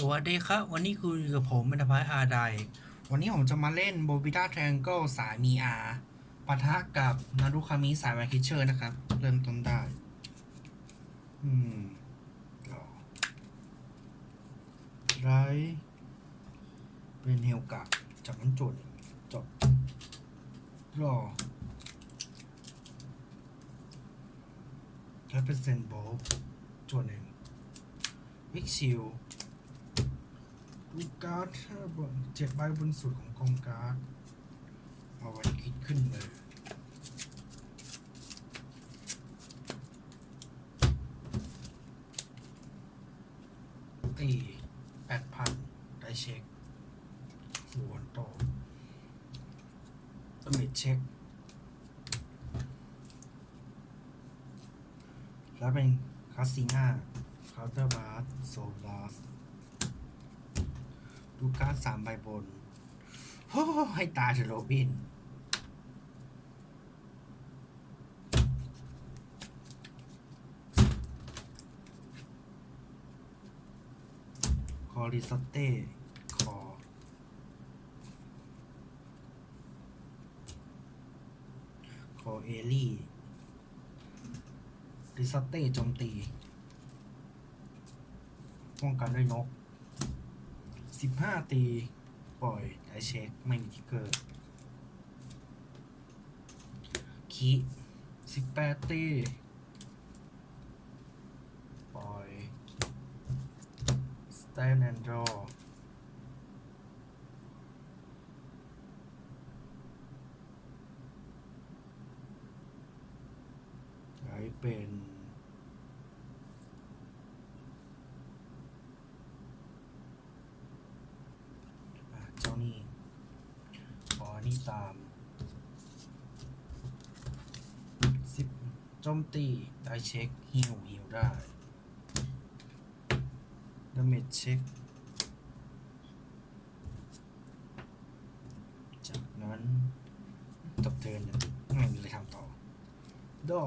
สวัสดีครับ วันนี้คุณอยู่กับผมบรรพายอาไดวันนี้ผมจะมาเล่นโบบิต้าแทงเกิลสายมีอาปะทะกับนารุคามิสายแวคิเชอร์นะครับ เริ่มต้นได้ อืมรอไรเป็นเฮลกะจากนั้นจุดจบรอแล้วเป็นเซนโบจวนหนึ่งวิกชิล ดูการ์ดห้าบนเจ็ดใบบนสุดของกองการ์ดเอาไว้คิดขึ้นมือตีแปดพันได้เช็คหัวโตตมิดเช็ค แล้วเป็นคาสิน่าคาน์เตอร์บาร์โซบาส ดูการ์ดสามใบบนโอ้ให้ตายเถอะโรบิน คอริสเต้คอคอเอลี่ริสเต้โจมตีป้องกันด้วยนก สิบห้าตี ปล่อยไอเช็ค ไม่มีทิกเกอร์คีสิบแปดตี ปล่อยสแตนแอนด์รอใช้เป็น อะเจ้านี่ ขอนี่ตามสิบโจมตี ได้เช็คฮิวฮิวได้ดาเมจเช็ค จากนั้นจบเทิร์นเนี่ยไม่มีอะไรทำต่อ ดอ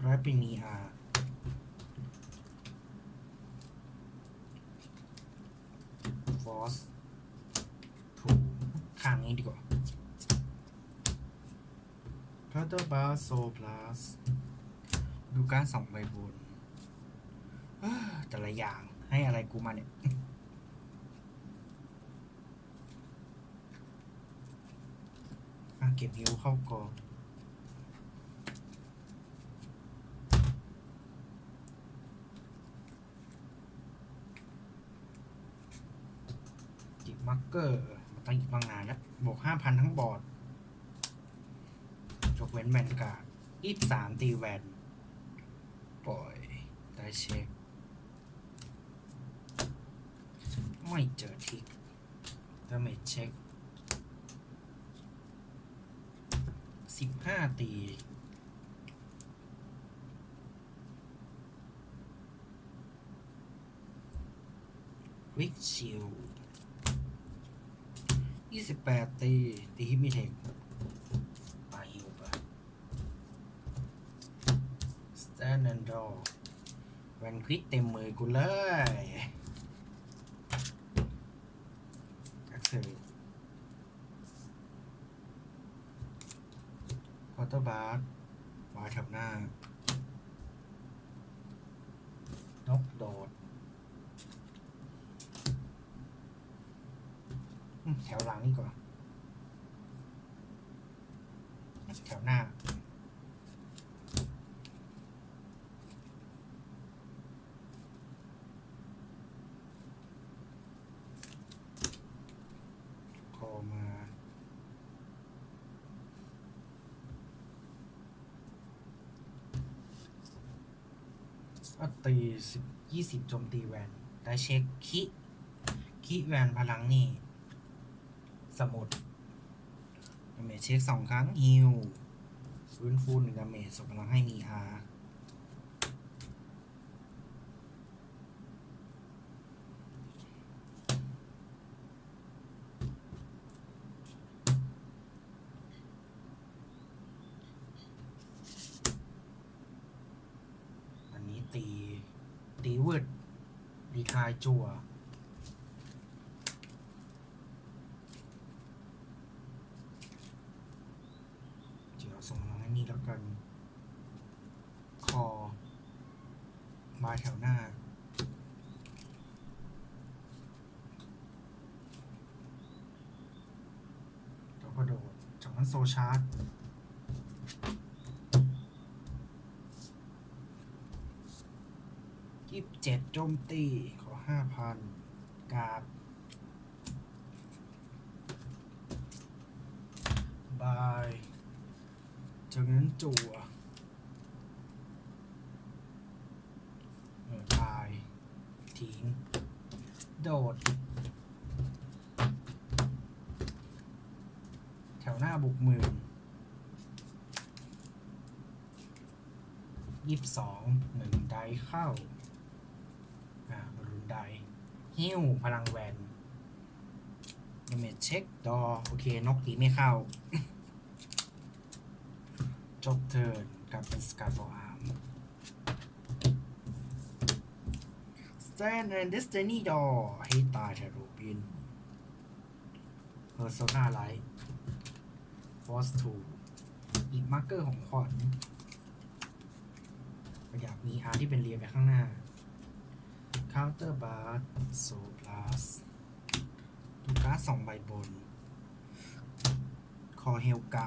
ไรปินีอาอสถูข้างนี้ดีกว่าพ a ตอร์บาโซพลัสดูการสองใบบนเอ้อแต่ละอย่างให้อะไรกูมาเนี่ยเก็บฮิวเข้ากองจิบมาร์กเกอร์มันต้องหยิบางงานแล้วบวกห้าพันทั้งบอร์ด กเว้นแวนกายี่สามตีแวนปล่อยได้เช็ค ไม่เจอทิกดาเมจเช็คสิบห้าตีวิกชิลยี่สิบแปดตี ตีฮิมีเทคมาฮิวไปสแตนแอน ด์ดอแวนควิดเต็มมือกูเลยก็คือคอร์เตอร์บาร์วายทับหน้านกโดด แถวหลังนี่ก่อน แถวหน้า คอมา ตีสิบยี่สิบโจมตีแวน ได้เช็คคิคิแวนพลังนี่ สมุดดาเมจเช็คสองครั้งฮิวฟื้นฟูหนึ่งดาเมจส่งพลังให้มีอา นนี้ตีตีวืดรีคายจั่วเดี๋ยวส่งมาให้นี่แล้วกัน คอ มาแถวหน้า แล้วก็โดด จากนั้นโซชาร์จ ยี่สิบ เจ็ดโจมตีขอห้าพันกาดบายจากนั้นจั่วเออบายทิ้ง โดด แถวหน้าบุกหมื่นยี่สิบสองหนึ่งไดเข้า ไดฮิ้วพลังแวนดาเมจเช็คดอ โอเค นกตีไม่เข้า จบเทิร์นกลับเป็นสกัดฟอร์อาร์ม Stand and Destiny Door ให้ตายเถอะโรบิน Persona Light Force 2อีกมาร์เกอร์ของขวัญอยากมีอาร์ที่เป็นเรียงไปข้างหน้า Counter Bar So Plus ดูการ์ดสองใบบน คอเฮลกะ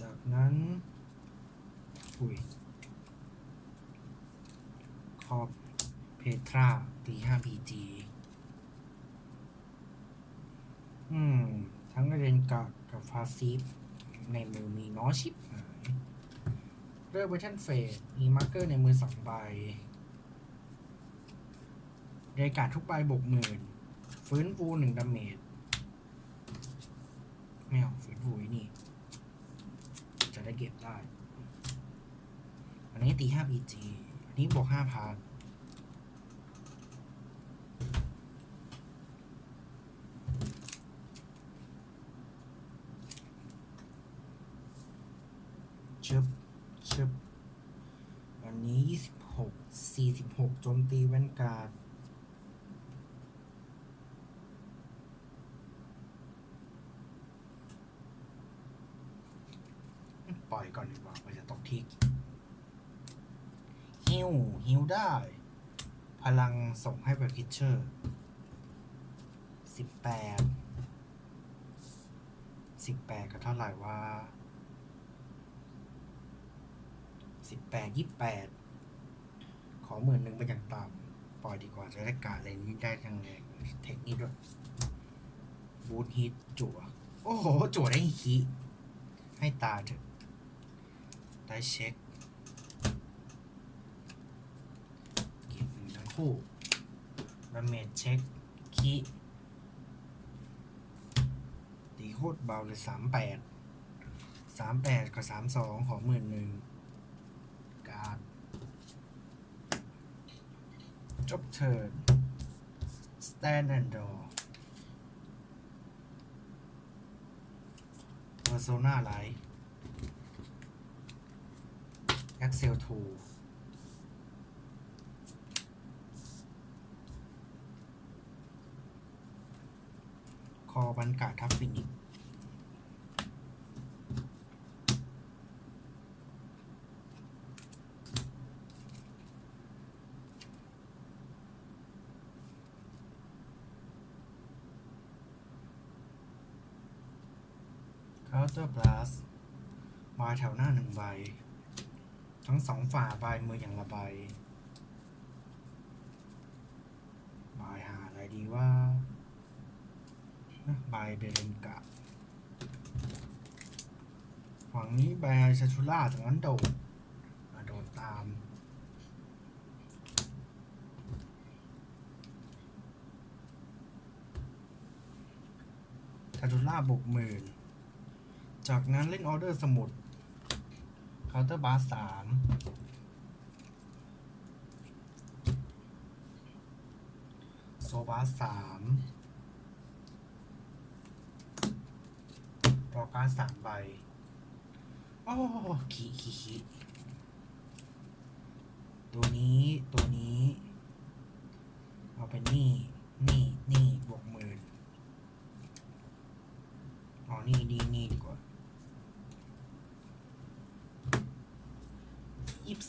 จากนั้น อุ้ย คอบเพทราตี5 PG อืม ทั้งเรนกะกับฟาซีฟในมือมีน้อชิปหา เกอร์เวอร์ชันเฟสมีมาร์กเกอร์ในมือสองใบเรยการทุกใบบวกหมื่น ฟื้นฟูหนึ่งดาเมจไม่เอาฟื้นฟูนี่ จะได้เก็บได้ อันนี้ตีห้าบีจีอันนี้บวกห้าพันชึบชึบอันนี้ 26 46 โจมตีแวนการ์ดปล่อยก่อนดีกว่ามันจะตกทิกฮิวฮิวได้ พลังส่งให้ไปพิชเชอร์สิบแปดสิบแปดก็เท่าไหร่ว่าสิบแปดยี่แปด หมื่นหนึ่งเป็นอย่างต่ำปล่อยดีกว่าจะได้กะอะไรนี้ได้ทั้งแรงเทคนิคด้วยบูทฮิตจั่ว โอ้โห จั่วได้ฮีให้ตาเถอะ ได้เช็คเก็บหนึ่งทั้งคู่ดาเมจเช็คคีตีโคตรเบาเลยสามแปดสามแปดกับสามสองของหมื่นหนึ่งการ์ด จบเทิร์น stand and draw persona light Excel 2คอบันกาทับฟินิก เคาน์เตอร์บลัสมาแถวหน้าหนึ่งใบ ทั้งสองฝ่าบายมืออย่างละใบบายหาอะไรดีว่าบายเบเรนกะฝั่งนี้บายซาชูล่าจากนั้นโดดอะโดดตามซาชูล่าบุกหมื่น จากนั้นเล่นออเดอร์สมุดเคาน์เตอร์บาร์สามโซบาร์สามรอการสามใบโอ้ขีขีขี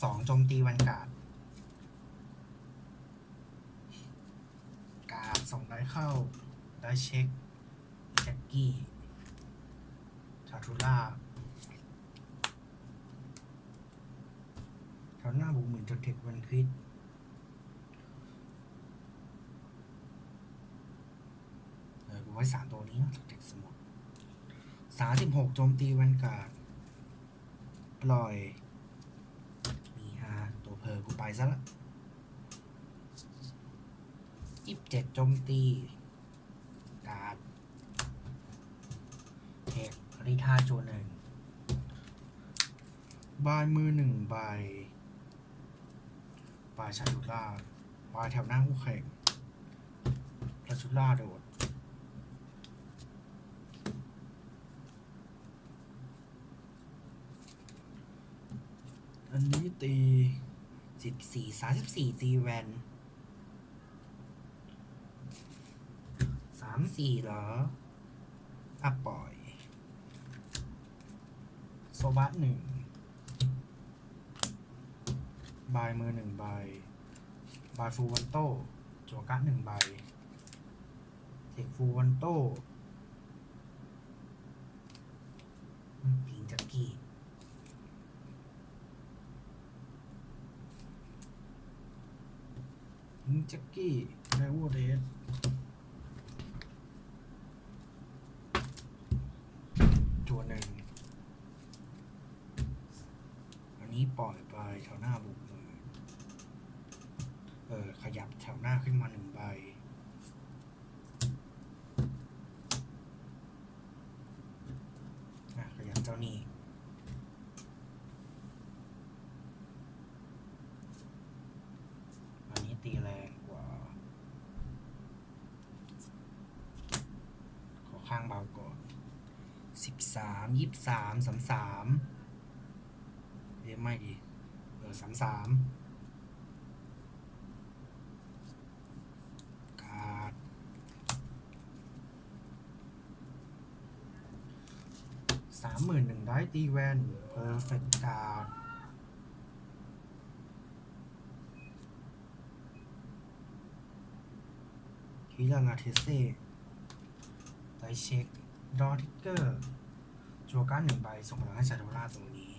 สองโจมตีวันกาดกาดส่งได้เข้า ได้เช็ค แจ็กกี้ชาทูล่าแถวหน้าบุกหมื่นจนเทควันคิดเออกูไว้สามตัวนี้เนอะเทคสมุดสามสิบหกโจมตีวันกาด ปล่อย กูไปซะละยี่สิบเจ็ดโจมตี การ์ดเทคริท่าโจหนึ่งบายมือหนึ่งใบบายชาดุล่าบายแถวหน้าคู่แข่งพระชุล่าโดดอันนี้ตี สิบสี่สามสิบสี่ตีแวนสามสี่เหรออะปล่อย โซบัสหนึ่งบายมือหนึ่งใบบายฟูวันโต้จัวการ์ดหนึ่งใบเทคฟูวันโต้อืมพิงจักกี้ แจ็กกี้ไดโวเดสตัวหนึ่ง อันนี้ปล่อยไปแถวหน้าบุกมือ เออ ขยับแถวหน้าขึ้นมาหนึ่งใบ อะ ขยับเจ้านี่ อันนี้ตีแรงกว่า ขอข้างเบาก่อนสิบสามยี่สามสามสามเรียกไม่ดีเออสามสามการ์ดสามหมื่นหนึ่งได้ตีแวนเพอร์เฟกต์การ์ดฮิลานาเทเซ่ ได้เช็คดอทิกเกอร์จัวการ์ดหนึ่งใบส่งพลังให้ชาโดล่าตรงนี้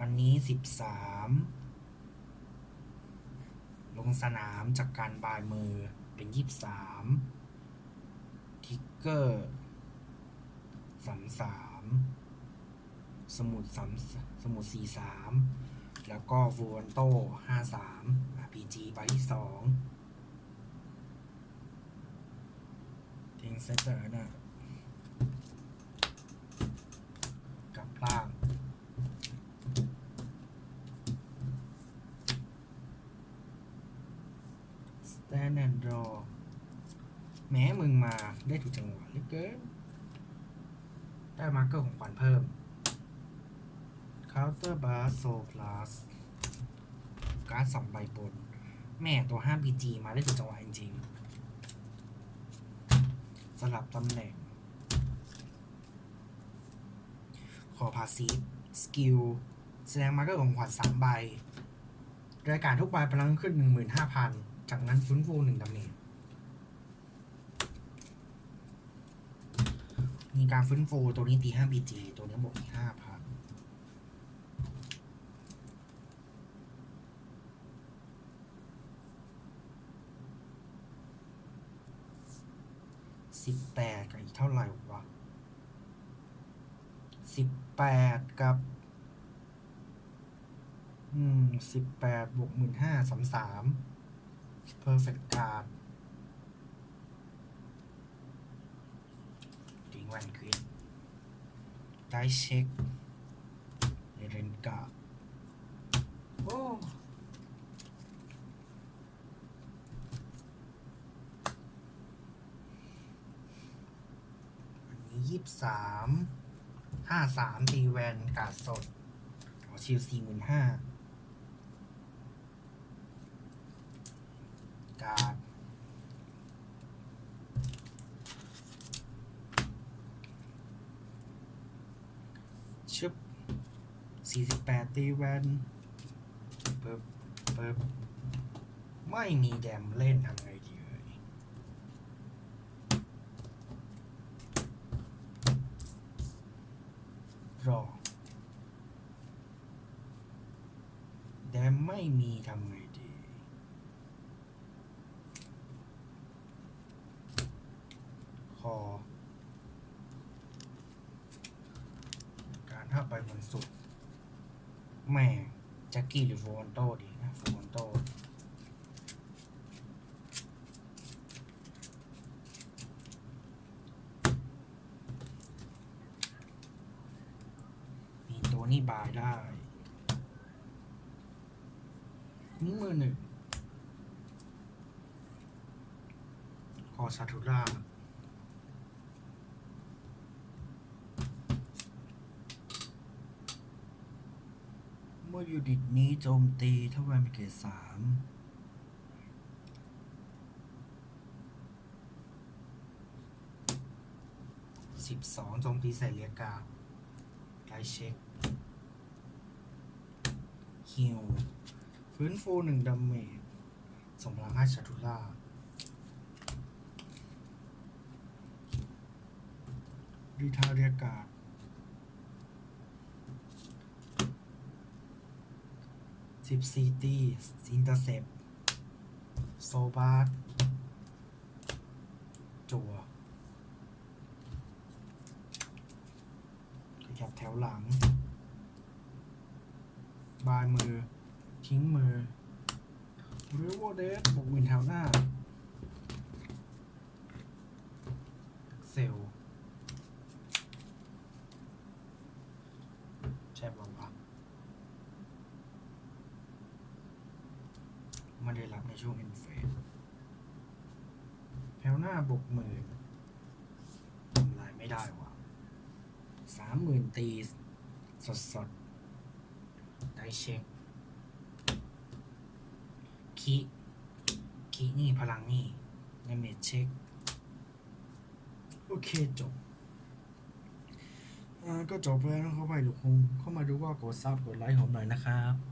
อันนี้สิบสามลงสนามจากการบายมือเป็นยี่สามทิกเกอร์สามสามสมุดสามสมุดสี่สามแล้วก็ฟูวันโต้ห้าสามพีจีใบที่สอง งเซตเตอร์น่ะกลับล่าง stand and draw แม้มึงมาได้ถูกจังหวะเหลือเกินได้มาร์เกอร์ของขวัญเพิ่ม counter bar so plus การ์ดสองใบบน แม่ตัว5 BG มาได้ถูกจังหวะจริงๆ สลับตำแหน่ง ขอพาซีฟสกิลแสดงมาร์เกอร์ของขวัญสามใบ รายการทุกใบพลังขึ้น15,000จากนั้นฟื้นฟูหนึ่งดาเมจมีการฟื้นฟูตัวนี้ตี5 BG ตัวนี้บวกอีกบ แปดกับอีกเท่าไหร่วะสิบแปดกับ อืมสิบแปดบวกหมื่นห้าสามสาม perfect card ทิ้งแวนควิดได้เช็คเรนกาโอ้อันนี้ ยี่สิบสามห้าสามตีแวนกาดสดขอชิลสี่หมื่นห้าการ์ดชึบสี่สิบแปดตีแวนเปิบเปิบไม่มีแดมเล่นทำไงดีเอ่ย รอแดมไม่มีทำไงดี คอ การถ้าไปบนสุด แม่แจ็คกี้หรือโฟนโต้ดีนะโฟนโต้มีตัวนี้บายได้นิ้วมือหนึ่ง คอ ซาทูราเมื่อยูนิตนี้โจมตีถ้าแวนมีเกรดสามสิบสองโจมตีใส่เรียกาไลเช็คฮิวฟื้นฟูหนึ่งดาเมจส่งพลังให้ชาทุล่า ดีทาเรียกาศสิบสี่ตีซินเตอร์เซปโซบาร์จัวขยับแถวหลัง บายมือ ทิ้งมือริวเดสบกหมื่นแถวหน้า เซลช่ป่าวะ ไม่ได้รับในช่วงอินเฟสแถวหน้าบกหมื่นทำลายไม่ได้ว่ะสามหมื่นตีสดสดๆได้เช็คคีคีนี่พลังนี่ในเมจเช็ค โอเคจบก็จบแล้วนะครับไปลูกคุงเข้ามาดูก็กดซับกดไลค์ผมหน่อยนะครับ